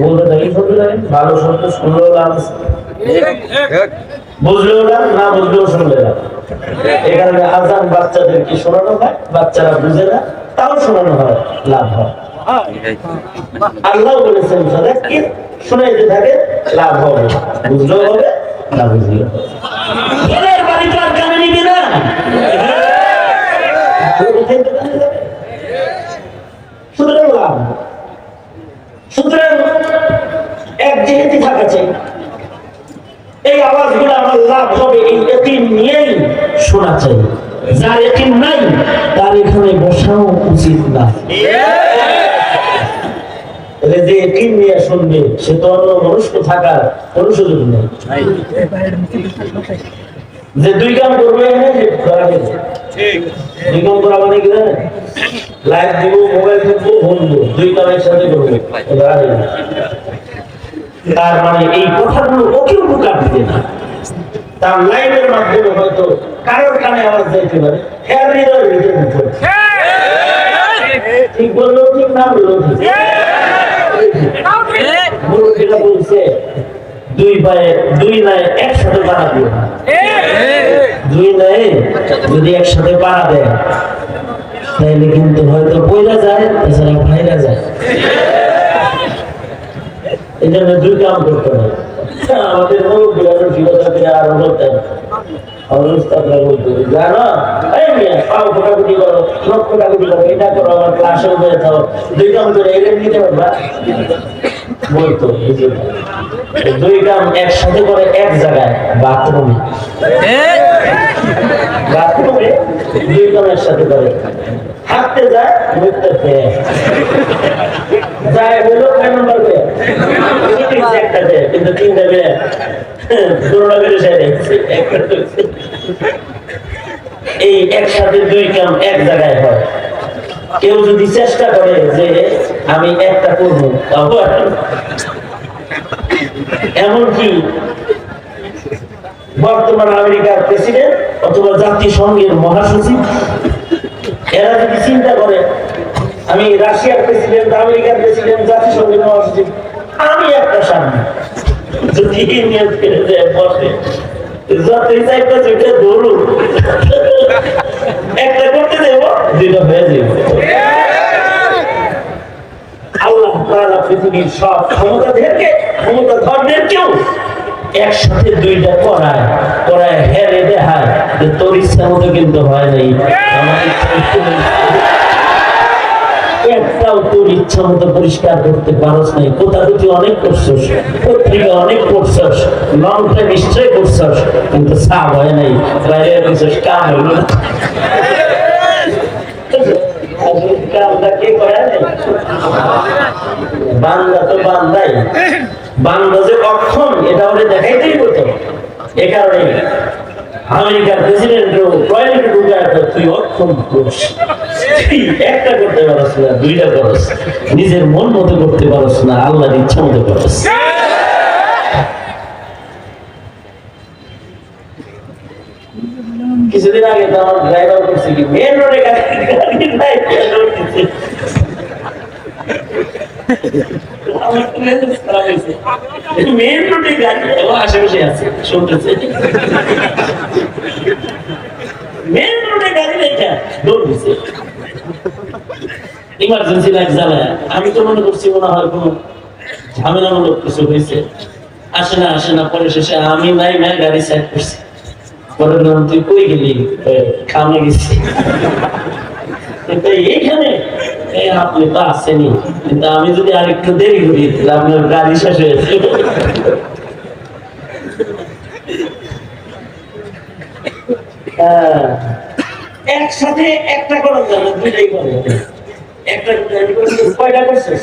বলতে থাকি শুনতে থাকেন ভালো শব্দ শুনলেও লাভ বুঝলেও না না বুঝলেও শুনলে না এখানে আজান বাচ্চাদেরকে শোনানো হয়? বাচ্চারা বুঝে না তাও শোনানো হয় লাভ হয়। আল্লাহ বলেছেন সদাকে শুনাইতে থাকে লাভ হবে। বুঝলেও হবে না বুঝলেও হবে। বাড়িতে আর কানে নিবি না। সুতরাং লাভ। সুতরাং এক জিনিসই থাকা চাই এই আওয়াজগুলো আমার লাভ হবে এই এতিম নিয়েই শোনা চাই যার এতিম নাই তার এখানে বসাও উচিত না। যে এতিম নিয়ে শুনবে সে তো অন্য মনুষ্য থাকার কোনো সুযোগ নেই। যে দুই কাম করবে দুই কাম করা মানে কি জানেন? লাইভ দিব মোবাইল দেখব বলব দুই কাম একসাথে করবে তার মানে এই কথাগুলো ওকে উপকার দিতে না। তার লাইভের মাধ্যমে হয়তো কারোর কানে আওয়াজ যাইতে পারে। হ্যাঁ হৃদয়। ঠিক বলল, ঠিক না বলল বলছে, দুই পায়ে, দুই একসাথে পাড়া দিও দুই যদি একসাথে পাড়া দেয়, তাইলে কিন্তু হয়তো পয়লা যায় এছাড়া ভাইরা যায়। এই জন্য দুই কাম করতে হবে আমাদের মুরব্বীরা রসিকতাকে আরও করতেন অবস্থাটা বলতে হবে, জানো এই মেয়ে পাও ফোটাফুটি করো এটা নিতে পারবা? বলতো বুঝলি? এই দুই কাম একসাথে করে এক জায়গায় বাথরুমে। বাথরুমে দুই কাম একসাথে করে। হাঁটতে যায় মুখতে পেয়ে যায় বলো কয় নম্বর পেয়ে একটা কিন্তু তিনটা পেয়ে দুটা করে একটা এই একসাথে দুই কাম এক জায়গায় হয়। কেউ যদি চেষ্টা করে যে আমি একটা করব এমনকি বর্তমান আমেরিকার প্রেসিডেন্ট অথবা জাতিসংঘের মহাসচিব, এরা যদি চিন্তা করে, আমি রাশিয়ার প্রেসিডেন্ট আমেরিকার প্রেসিডেন্ট জাতিসংঘের মহাসচিব, আমি একটা সামনে। যদি বসে। একটা করতে দেবো দুইটা হয়ে যাবে আল্লাহ পৃথিবীর সব ক্ষমতাদেরকে একসাথে দুইটা করায় করায় হেরে দেখায় যে তোর ইচ্ছা মতো কিন্তু হয় নাই। পরিষ্কার করতে পারস নাই। কোথা অনেক করছস অনেক পড়ছস লংটা নিশ্চয় করছস কিন্তু সাপ হয় নাই। বাইরে করছস বান্দা তো বান্দাই। বান্দা যে অক্ষম, এটা দেখাইতেই এ কারণে আমেরিকার প্রেসিডেন্ট তুই অক্ষম একটা করতে পারস না, দুইটা করস। নিজের মন মতো করতে পারস না, আল্লাহর ইচ্ছা মতো করস। কিছুদিন আগে তো আমার ড্রাইভার করছে কি, মেন রোডে গাড়ি গাড়ি নাই। ইমার্জেন্সি জ্বালায়। আমি তো মনে করছি মনে হয় কোনো ঝামেলামূলক কিছু হয়েছে। আসে না আসে না, পরে শেষে আমি নাই নাই, গাড়ি সাইড করছি। পরে বললাম তুই কই গেলি? খামে গেছি। এইখানে এই আপনি তো আসেনি কিন্তু আমি যদি আরেকটু দেরি করি আপনার গাড়ি শেষ হয়েছে হ্যাঁ। একসাথে একটা করে যাবে, দুইটাই করে একটা কয়টা করছিস?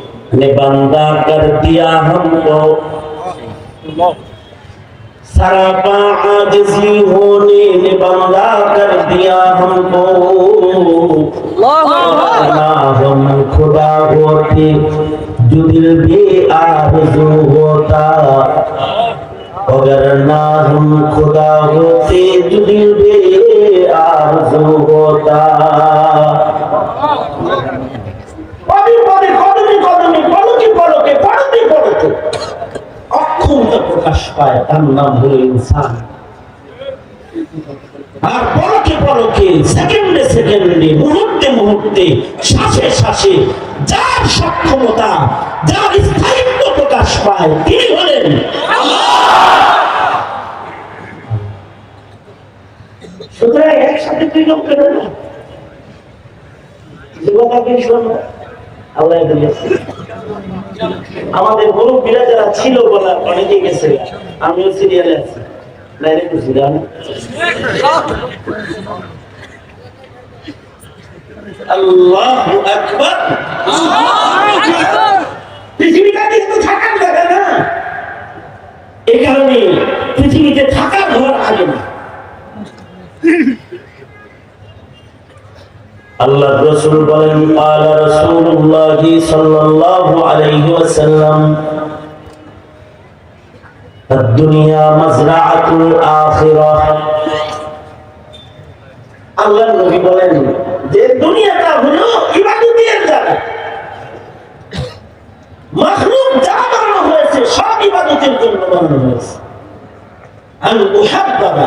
ने बंदा कर दिया हमको। सरापा आजिजी होने ने बंदा कर दिया हमको। ना हम खुदा होते जो दिल भी आरज़ू होता। अगर ना हम खुदा होते जो दिल भी आरज़ू होता। পড়তে অক্ষমতা প্রকাশ পায়, তার নাম হলো ইনসান। আর পলকে পলকে, সেকেন্ডে সেকেন্ডে, মুহূর্তে মুহূর্তে, শ্বাসে শ্বাসে, যার সক্ষমতা, যার স্থায়িত্ব প্রকাশ পায়, তিনি হলেন একসাথে দুই লোক কেন না যুবকাকে শোনো? আল্লাহ আমাদের মুরব্বীরা যারা ছিল বলা অনেকে গেছে আমিও সিরিয়ালে আছি। লাইনে পৃথিবীটা থাকার জায়গা না। পৃথিবীতে থাকার ঘর আগে না। আল্লাহ রসুল বলেন قال رسول الله صلى الله عليه وسلم الدنيا مزرعة الآخرة আল্লাহ নবী বলেন যে দুনিয়াটা হলো ইবাদতের জায়গা মাখলুক যা বানানো হয়েছে সব ইবাদতের জন্য বানানো হয়েছে আমি উহাব্বাবা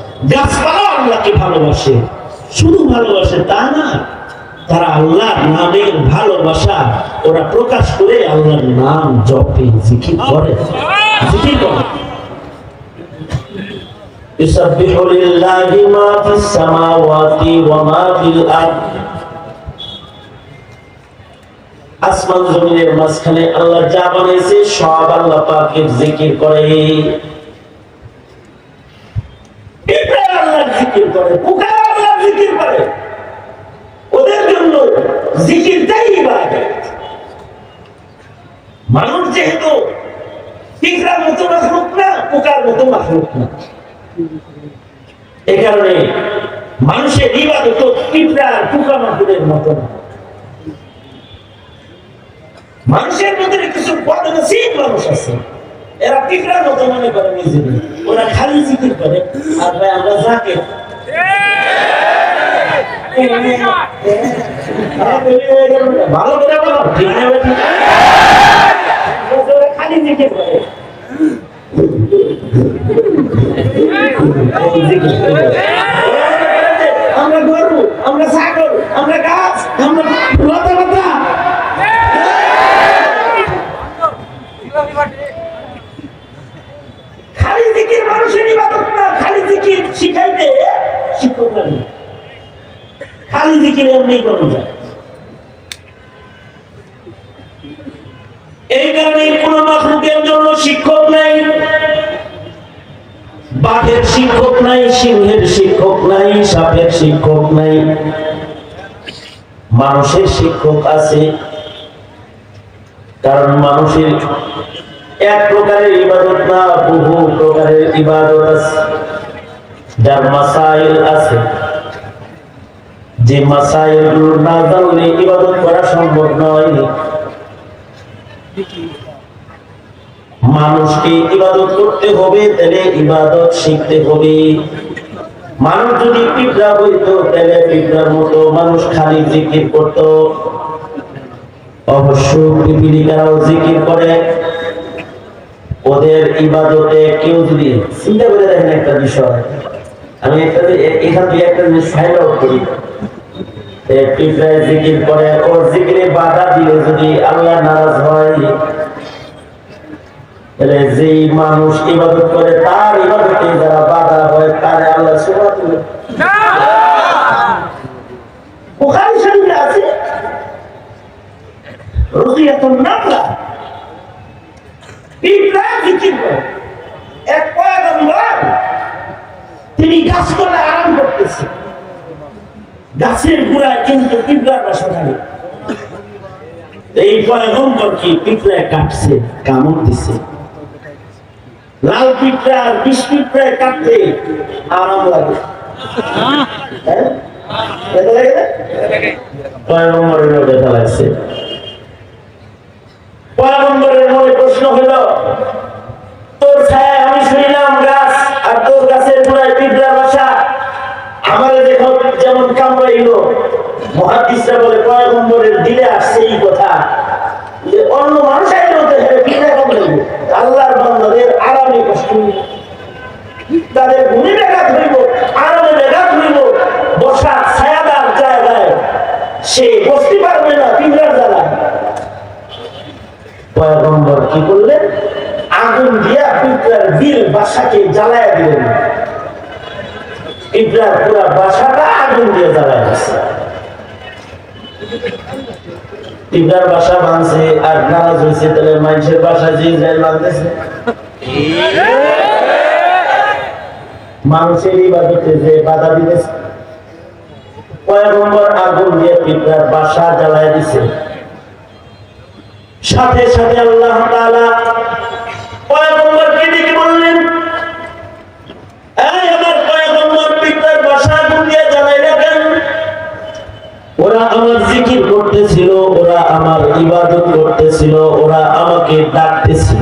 গাছপালা আল্লাহকে ভালোবাসে শুধু ভালোবাসে তা না তারা আল্লাহর নামের ভালোবাসা ওরা প্রকাশ করে আল্লাহর নাম জপে জিকির করে জিকির করে يسبح لله ما في السماوات وما في الأرض আসমান জমিনের মাঝখানে আল্লাহ যা বানিয়েছে সব আল্লাহ পাকের জিকির করে করে। ওদের জন্য জিকিরটাই ইবাদত। মানুষ যেহেতু মানুষের ইবাদত কিছু মানুষ আছে। এরা পিঁপড়ার মতো মনে করে নিজেদের। ওরা খালি জিকির করে। আর ভাই, আমরা যাকে ভালো করে বলো ঠিক না বেঠিক? খালি জিজ্ঞেস করে আমরা গরু আমরা ছাগল আমরা গাছ আমরা লতা পাতা খালি জিকির মানুষের ইবাদত না খালি জিকির শিখাইতে শিক্ষক লাগে খালি জিকির এমনি করা যায় এই কারণে কোন মাখলুকের জন্য শিক্ষক নাই বাঘের শিক্ষক নাই সিংহের শিক্ষক নাই সাপের শিক্ষক নাই মানুষের আছে, কারণ মানুষের এক প্রকারের ইবাদত না বহু প্রকারের ইবাদত আছে। যার মাসাইল আছে। যে মাসাইল না জানলে ইবাদত করা সম্ভব নয়। মানুষকে ইবাদত করতে হবে, তাহলে ইবাদত শিখতে হবে। মানুষ যদি পিঁপড়া হইতো তাহলে পিঁপড়ার মতো মানুষ খালি জিকির করত। অবশ্য পিপিলিকারাও জিকির করে। ওদের ইবাদতে কেউ যদি চিন্তা করে দেখেন একটা বিষয়। আমি একটা এখান থেকে একটা জিনিস ফাইন্ড আউট করি। পিঁপড়ায় জিকির করে জিকিরে বাধা দিলে যদি আল্লাহ নারাজ হয়, তাহলে যেই মানুষ ইবাদত করে, তার ইবাদতে যারা তারে আল্লাহ সেবা বুখারী শরীফে আছে রুকিয়াতুন নামলা পিঁপড়া জিকির করে, এক পয়গম্বর, তিনি গাছতলায় আরাম করতেছে। গাছের গোড়ায় কিন্তু পিঁপড়ার বাসা থাকে। এই পয়গম্বর কি পিঁপড়ায় কাটছে, কামড় দিছে? লাল পিঁপড়া আর বিষ পিঁপড়ায় কাটতে আরাম লাগে। হ্যাঁ? ব্যথা লাগে না? পয়গম্বরেরও ব্যথা লাগছে। পয়গম্বরের মনে প্রশ্ন হলো তোর ছায়া আমি শুনিলাম গাছ আর তোর গাছের বাসা। আমার দেখো যেমন কামড়াইলো। মহাদিসরা বলে পয়গম্বরের দিলে আসছে এই কথা। যে অন্য মানুষ আইলে হতে হবে পিঁপড়া কামড়াইবে আল্লাহর বান্দাদের আরামে কষ্ট হইবে। তাদের ঘুমে ব্যাঘাত হইব আরামে ব্যাঘাত হইব বসা ছায়াদার জায়গায়। সে বসতে পারবে না পিঁপড়ার জ্বালায় পয়গম্বর কি করলেন? আগুন দিয়া পিঁপড়ার দিল বাসাকে জ্বালায়া দিলেন। পিঁপড়ার পুরা বাসাটা আগুন দিয়ে জ্বালায় দিচ্ছে পিঁপড়ার বাসা বাঁধছে আর নারাজ হয়েছে তাহলে মানুষের বাসা যে যায় বাঁধতেছে মানুষের ইবাদতে যে বাধা দিতেছে। পয়গম্বর আগুন দিয়ে পিঁপড়ার বাসা জ্বালায় দিছে। সাথে সাথে আল্লাহ আমার পিতার ওরা আমার ওরা আমার ইবাদত করতেছিল, ওরা আমাকে ডাকতেছিল।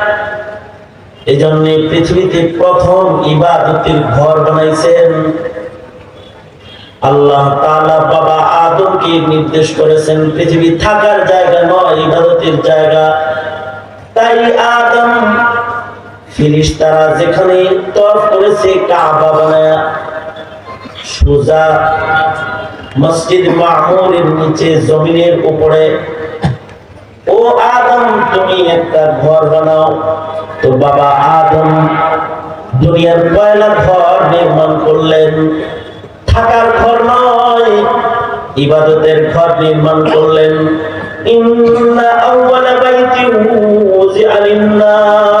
এজন্য পৃথিবীতে প্রথম ইবাদতের ঘর বানাইছেন। আল্লাহ তাআলা বাবা আদমকে নির্দেশ করেছেন, পৃথিবী থাকার জায়গা নয়, ইবাদতের জায়গা। তাই আদম ফিরিস্তারা যেখানে তরফ করেছে কাবা বানায়া, সোজা মসজিদ মামুরের নিচে জমিনের উপরে ও আদম, তুমি একটা ঘর বানাও। তো বাবা আদম দুনিয়ার পয়লা ঘর নির্মাণ করলেন। থাকার ঘর নয়, ইবাদতের ঘর নির্মাণ করলেন। ইন্না আউয়ালা বাইতি উযিআ লিন-নাস।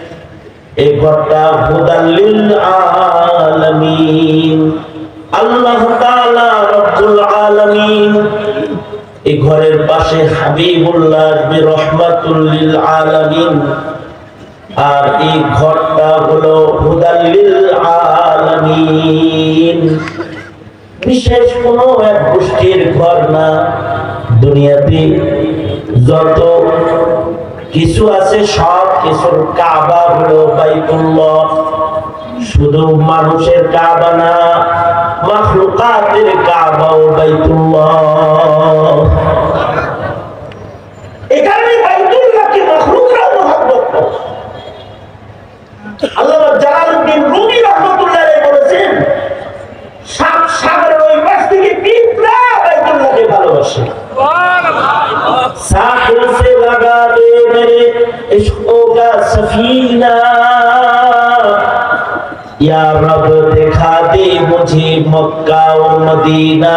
এই ঘরটা হুদাল্লিল আলামিন। আল্লাহ তাআলা রব্বুল আলামিন এই ঘরের পাশে হাবিবুল্লাহ রহমাতুল লিল আলামিন। আর এই ঘরটা হলো হুদাল্লিল আলামিন। বিশেষ কোনো এক গোষ্ঠীর ঘর না। দুনিয়াতে যত কিছু আছে সব কিছুর কাবা হলো বাইতুল্লাহ। শুধু মানুষের কাবা না মাখলুকাতের কাবা ও বাইতুল্লাহ এখানে বাইতুল্লাহকে মাখলুকরা মহব্বত আল্লাহ জালালউদ্দিন রুমি রহমাতুল্লাহ বলেছেন সাত সাগরের ওই পাশ থেকে পিঁপড়া বাইতুল্লাহকে ভালোবাসে। इश्कों का सफीना या रब दिखा दे मुझे मक्का और मदीना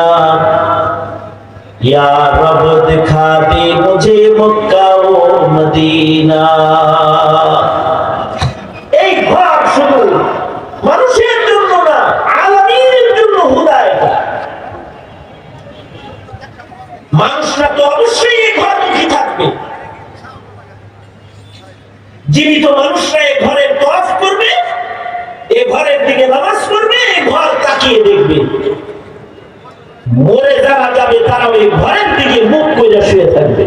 या रब दिखा दे मुझे मक्का और मदीना এই ঘর শুধু মানুষের জন্য না আলামিনের জন্য হুদায়ত মানুষরা জীবিত মানুষরা এই ঘরের তরফ করবে, এ ঘরের দিকে নামাজ করবে এ ঘর তাকিয়ে দেখবে। মরে যারা যাবে, তারা ওই ঘরের দিকে মুখ করে শুয়ে থাকবে।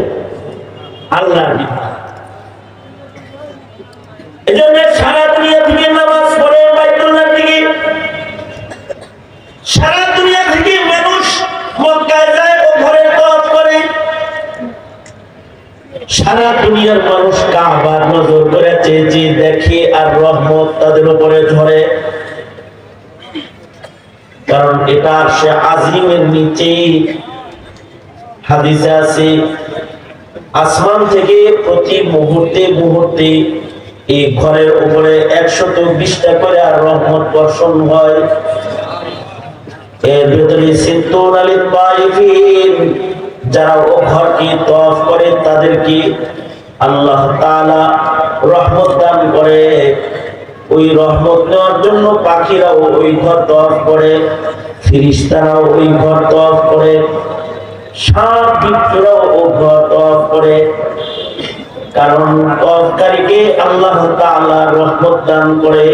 আল্লাহ এজন্য সারা দুনিয়া থেকে নামাজ পড়ে বাইতুল্লাহ দিকে সারা দুনিয়া থেকে মানুষ মক্কায় যায় ও ঘরে তওয়াফ করে সারা দুনিয়ার মানুষ কাবার নজর করে চেয়েছে দেখে আর রহমত তাদের উপরে ঝরে। কারণ এটা সে আজিমের নিচে হাদিসে আছে, আসমান থেকে প্রতি মুহূর্তে মুহূর্তে এই ঘরের উপরে একশত বিশটা করে আর রহমত বর্ষণ হয়। এর ভেতরে সিদ্দুন আলী যারা ও ঘরকে তফ করে, তাদেরকে আল্লাহ রহমত দান করে। ওই রহমত নেওয়ার জন্য পাখিরাও ওই ঘর তফ করে ফিরিস্তারাও ওই ঘর তফ করে সাপ বিচ্ছুরাও ও ঘর তফ করে। কারণ তফকারীকে আল্লাহ তাআলা রহমত দান করে।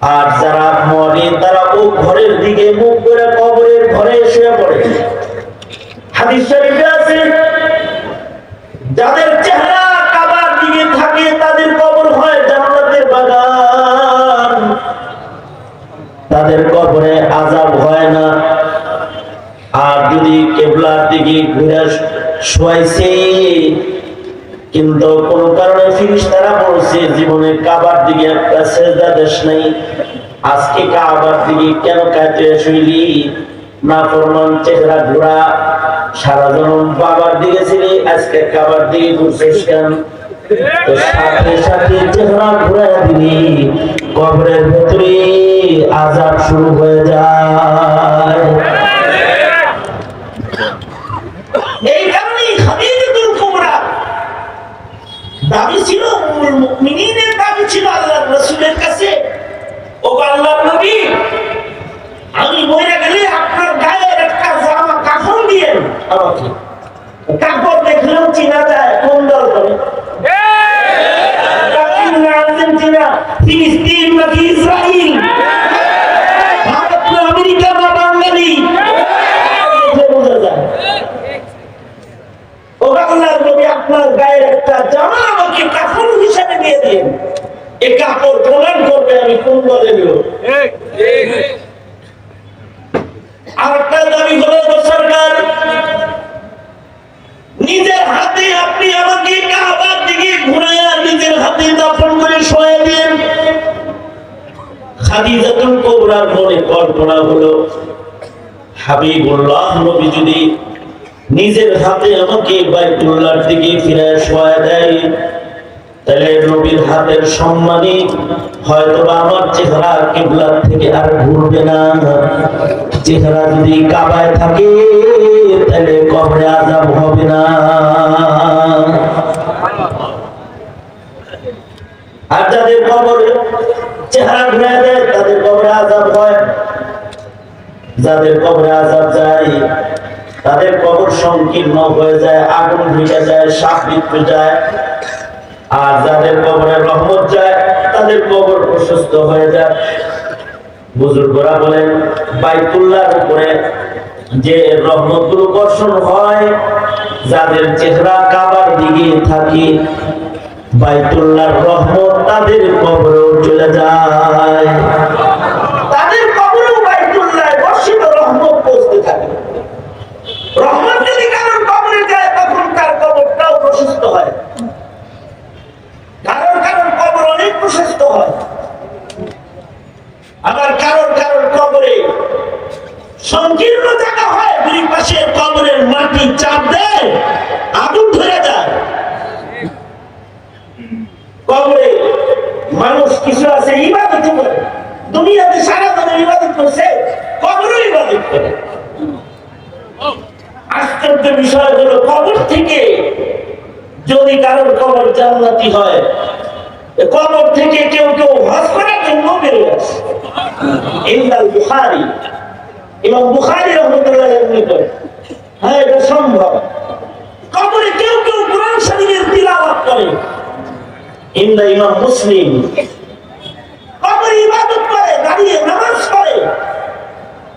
আর যারা মরে, তারা ও ঘরের দিকে মুখ করে কবরের ঘরে শুয়ে পড়ে। হাদিস যাদের চেহারা কাবার দিকে থাকে, তাদের কবর হয় জান্নাতের বাগান। তাদের কবরে আযাব হয় না। আর যদি কেবলার দিকে ঘুরে শোয়াইছে, কিন্তু কোন কারণে ফিরিস্তারা বলছে, জীবনে কাবার দিকে একটা সেজদা দেশ নাই। আজকে কাবার দিকে কেন কাঁদতে শুইলি? না ফরমান চেহারা ঘোরা সারা বাবার দিকে ছিলি আজকে খাবার দিকে ঘুরছিস কেন? সাথে সাথে শুরু হয়ে যায় এই কারণেই খাদিজাতুল কুবরা দাবি ছিল উম্মুল মুমিনিনের দাবি ছিল আল্লাহর রাসূলের কাছে ও আল্লাহর নবী আমি মরে গেলে আপনার গায়ের একটা জামা কাফন দিয়েন আমাকে কাপড় দেখলেও চিনা যায় কোন দল করে ব্রাজিল না আর্জেন্টিনা ফিলিস্তিন নাকি ইসরায়েল ভারত না আমেরিকা না বাঙালি দেখে বোঝা যায় ও বাংলার নবী আপনার গায়ের একটা জামা আমাকে কাপড় হিসাবে দিয়ে দিন এই কাপড় প্রমাণ করবে আমি কোন দলে নিব আর একটা দাবি হলো গো সরকার নিজের হাতে আপনি আমাকে কাবার দিকে ঘুরাইয়া নিজের হাতে দাফন করে শোয়া দিন খাদিজাতুল কোবরার মনে কল্পনা হলো, হাবিবুল্লাহ নবী যদি নিজের হাতে আমাকে বাইতুল্লাহর দিকে ফিরে শোয়া দেয়, তাহলে নবীর হাতের সম্মানে হয়তো আমার চেহারা কিবলার থেকে আর ঘুরবে না। চেহারা যদি কাবায় থাকে, তাহলে কবরে আজাব হবে না। আর যাদের যাদের কবরে চেহারা ঘুরে দেয় তাদের কবরে আজাব হয় যাদের কবরে আজাব যায়, তাদের কবর সংকীর্ণ হয়ে যায়, আগুন ঢুকে যায়, সাপ বিদ্যুৎ যায়। আর যাদের কবরে রহমত যায়, তাদের কবর প্রশস্ত হয়ে যায়। বুজুর্গরা বলেন, বাইতুল্লাহর উপরে যে রহমতগুলো বর্ষণ হয়, যাদের চেহারা কাবার দিকে থাকে, বাইতুল্লাহর রহমত তাদের কবরেও চলে যায় তাদের কবরেও বাইতুল্লাহ বর্ষিত রহমত পৌঁছতে থাকে রহমত যদি কারোর কবরে যায় তখন তার কবরটাও প্রশস্ত হয় কারোর কারোর প্রশস্ত হয়। আবার কারোর কারোর কবরে সংকীর্ণ জায়গা হয় দুই পাশে কবরের মাটি চাপ দেয়, আগুন ধরে যায়। কবরে মানুষ কিছু আছে, ইবাদত করে। দুনিয়াতে সারা ধরে ইবাদত করছে, কবরও ইবাদত করে। আশ্চর্য বিষয় হলো, কবর থেকে যদি কারোর কবর জান্নাতি হয় কবর থেকে কেউ কেউ হজ করার জন্য বেরিয়ে আসে। ইন্দাল বুখারি এবং বুখারি রহমতুল্লাহ এমনি করে হ্যাঁ এটা সম্ভব। কবরে কেউ কেউ কোরআন শরীফের তিলাওয়াত করে। ইন্দা ইমাম মুসলিম কবরে ইবাদত করে, দাঁড়িয়ে নামাজ পড়ে।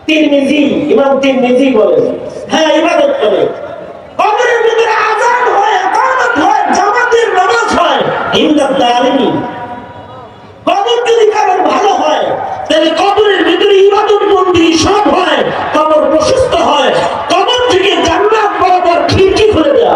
তিরমিজি, ইমাম তিরমিজি বলে হ্যাঁ ইবাদত করে কবরের ভিতরে আজান হয় ইকামত হয় জামাতের নামাজ হয় ইন্দা দারিমি কবর যদি কারোর ভালো হয়, তাহলে কবরের ভিতরে মন্দির সব হয়, কবর প্রশস্ত হয়, কবর থেকে জান্নাত বরাবর খিড়কি খুলে দেওয়া